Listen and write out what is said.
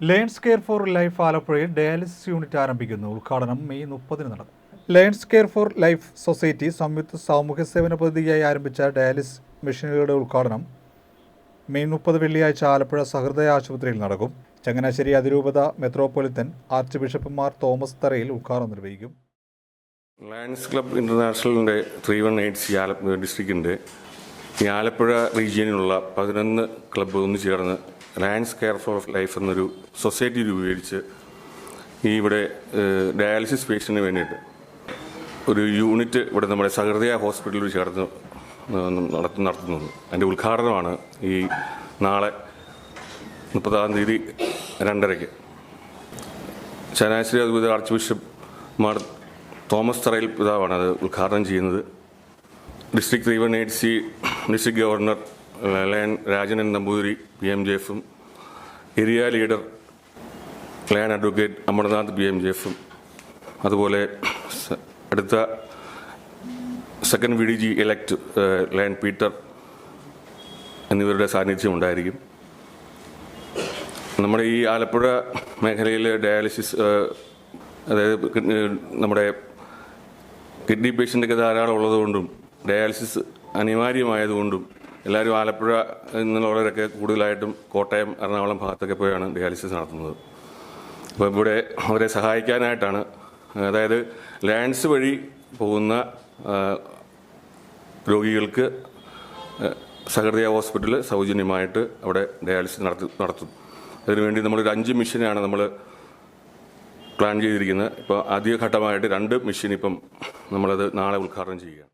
Lions care for life ആലപ്പുഴയിൽ dialysis unit ആരംഭിക്കുന്നു. ഉദ്ഘാടനം മെയ് മുപ്പതിന് നടക്കും lions care for life society സംയുക്ത സാമൂഹ്യ സേവന പദ്ധതിയായി ആരംഭിച്ച ഡയാലിസിസ് മെഷീനുകളുടെ ഉദ്ഘാടനം മെയ് മുപ്പത് വെള്ളിയാഴ്ച ആലപ്പുഴ സഹൃദയ ആശുപത്രിയിൽ നടക്കും. ചങ്ങനാശ്ശേരി അതിരൂപത മെത്രോപൊളിത്തൻ ആർച്ച് ബിഷപ്പുമാർ തോമസ് തറയിൽ ഉദ്ഘാടനം നിർവഹിക്കും. Lions club ഇന്റർനാഷണലിന്റെ three one eight C Alappuzha ഈ ആലപ്പുഴ റീജിയനിലുള്ള പതിനൊന്ന് ക്ലബ്ബ് ഒന്ന് ചേർന്ന് റാൻസ് കെയർ ഫോർ ലൈഫ് എന്നൊരു സൊസൈറ്റി രൂപീകരിച്ച് ഈ ഇവിടെ ഡയാലിസിസ് പേഷ്യന്റിന് വേണ്ടിയിട്ട് ഒരു യൂണിറ്റ് ഇവിടെ നമ്മുടെ സഹൃദയ ഹോസ്പിറ്റലിൽ ചേർന്ന് നടത്തു നടത്തുന്നത്. അതിന്റെ ഉദ്ഘാടനമാണ് ഈ നാളെ മുപ്പതാം തീയതി രണ്ടരയ്ക്ക്. ശനാശ്രീ അദ്ഭുത archbishop Mar Thomas Tharayil പിതാവാണ് അത് ഉദ്ഘാടനം ചെയ്യുന്നത്. District three one eight C district governor lion Rajanan Namboothiri P M J എഫും area leader lion advocate Amarnath P M J എഫും അതുപോലെ അടുത്ത second V D G elect lion Peter എന്നിവരുടെ സാന്നിധ്യം ഉണ്ടായിരിക്കും. നമ്മുടെ ഈ ആലപ്പുഴ മേഖലയിൽ ഡയാലിസിസ് അതായത് നമ്മുടെ കിഡ്നി പേഷ്യന്റൊക്കെ ധാരാളം ഉള്ളതുകൊണ്ടും ഡയാലിസിസ് അനിവാര്യമായതുകൊണ്ടും എല്ലാവരും ആലപ്പുഴ എന്നുള്ളവരൊക്കെ കൂടുതലായിട്ടും കോട്ടയം എറണാകുളം ഭാഗത്തൊക്കെ പോയാണ് ഡയാലിസിസ് നടത്തുന്നത്. അപ്പോൾ ഇവിടെ അവരെ സഹായിക്കാനായിട്ടാണ്. അതായത് ലാൻഡ്സ് വഴി പോകുന്ന രോഗികൾക്ക് സഹൃദയ ഹോസ്പിറ്റൽ സൗജന്യമായിട്ട് അവിടെ ഡയാലിസിസ് നടത്തി നടത്തും. അതിനുവേണ്ടി നമ്മളൊരു അഞ്ച് മെഷീനാണ് നമ്മൾ പ്ലാൻ ചെയ്തിരിക്കുന്നത്. ഇപ്പോൾ ആദ്യഘട്ടമായിട്ട് രണ്ട് മെഷീൻ ഇപ്പം നമ്മളത് നാളെ ഉദ്ഘാടനം ചെയ്യുകയാണ്.